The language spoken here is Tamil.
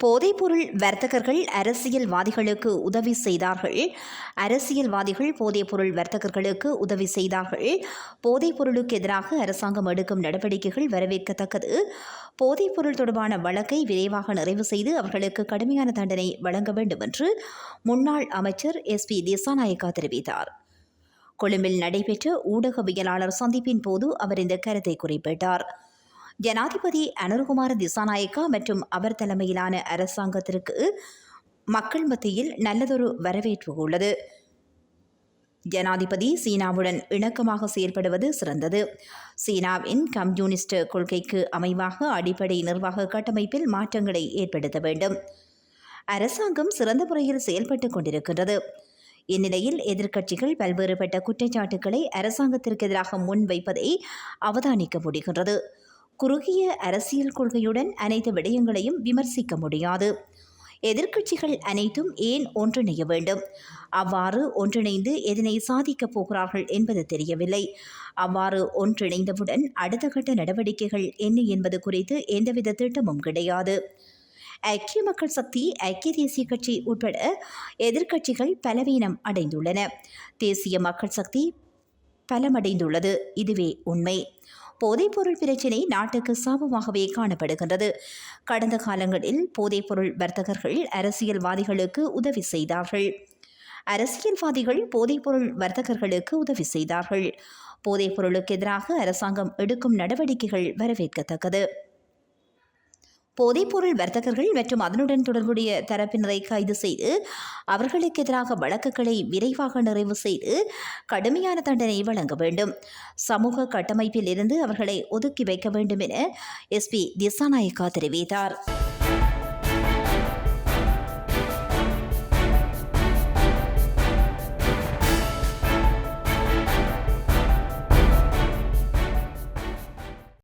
போதைப்பொருள் வர்த்தகர்கள் அரசியல்வாதிகளுக்கு உதவி செய்தார்கள். அரசியல்வாதிகள் போதைப்பொருள் வர்த்தகர்களுக்கு உதவி செய்தார்கள். போதைப்பொருளுக்கு எதிராக அரசாங்கம் எடுக்கும் நடவடிக்கைகள் வரவேற்கத்தக்கது. போதைப்பொருள் தொடர்பான வழக்கை விரைவாக நிறைவு செய்து அவர்களுக்கு கடுமையான தண்டனை வழங்க வேண்டும் என்று முன்னாள் அமைச்சர் எஸ் பி தேசாநாயக்கா தெரிவித்தார். கொழும்பில் நடைபெற்ற ஊடகவியலாளர் சந்திப்பின் போது அவர் இந்த கருத்தை குறிப்பிட்டார். ஜனாதிபதி அனுர்குமார் திசாநாயக்கா மற்றும் அவர் தலைமையிலான அரசாங்கத்திற்கு மக்கள் மத்தியில் நல்லதொரு வரவேற்பு உள்ளது. ஜனாதிபதி சீனாவுடன் இணக்கமாக செயல்படுவது சிறந்தது. சீனாவின் கம்யூனிஸ்ட் கொள்கைக்கு அமைவாக அடிப்படை நிர்வாக கட்டமைப்பில் மாற்றங்களை ஏற்படுத்த வேண்டும். அரசாங்கம் சிறந்த முறையில் செயல்பட்டுக் கொண்டிருக்கின்றது. இந்நிலையில் எதிர்க்கட்சிகள் பல்வேறுபட்ட குற்றச்சாட்டுக்களை அரசாங்கத்திற்கு எதிராக முன்வைப்பதை அவதானிக்க முடிகின்றது. குறுகிய அரசியல் கொள்கையுடன் அனைத்து விடயங்களையும் விமர்சிக்க முடியாது. எதிர்க்கட்சிகள் அனைத்தும் ஏன் ஒன்றிணைய வேண்டும்? அவ்வாறு ஒன்றிணைந்து எதனை சாதிக்கப் போகிறார்கள் என்பது தெரியவில்லை. அவ்வாறு ஒன்றிணைந்தவுடன் அடுத்த கட்ட நடவடிக்கைகள் என்ன என்பது குறித்து எந்தவித திட்டமும் கிடையாது. ஐக்கிய மக்கள் சக்தி ஐக்கிய தேசிய கட்சி உட்பட எதிர்க்கட்சிகள் பலவீனம் அடைந்துள்ளன. தேசிய மக்கள் சக்தி பலமடைந்துள்ளது. இதுவே உண்மை. போதைப்பொருள் பிரச்சினை நாட்டுக்கு சாபமாகவே காணப்படுகின்றது. கடந்த காலங்களில் போதைப்பொருள் வர்த்தகர்கள் அரசியல்வாதிகளுக்கு உதவி செய்தார்கள். அரசியல்வாதிகள் போதைப்பொருள் வர்த்தகர்களுக்கு உதவி செய்தார்கள். போதைப்பொருளுக்கு எதிராக அரசாங்கம் எடுக்கும் நடவடிக்கைகள் வரவேற்கத்தக்கது. போதைப்பொருள் வர்த்தகர்கள் மற்றும் அதனுடன் தொடர்புடைய தரப்பினரை கைது செய்து அவர்களுக்கு எதிராக வழக்குகளை விரைவாக நிறைவு செய்து கடுமையான தண்டனை வழங்க வேண்டும். சமூக கட்டமைப்பில் இருந்து அவர்களை ஒதுக்கி வைக்க வேண்டும் என எஸ்பி திசாநாயக்கா தெரிவித்தார்.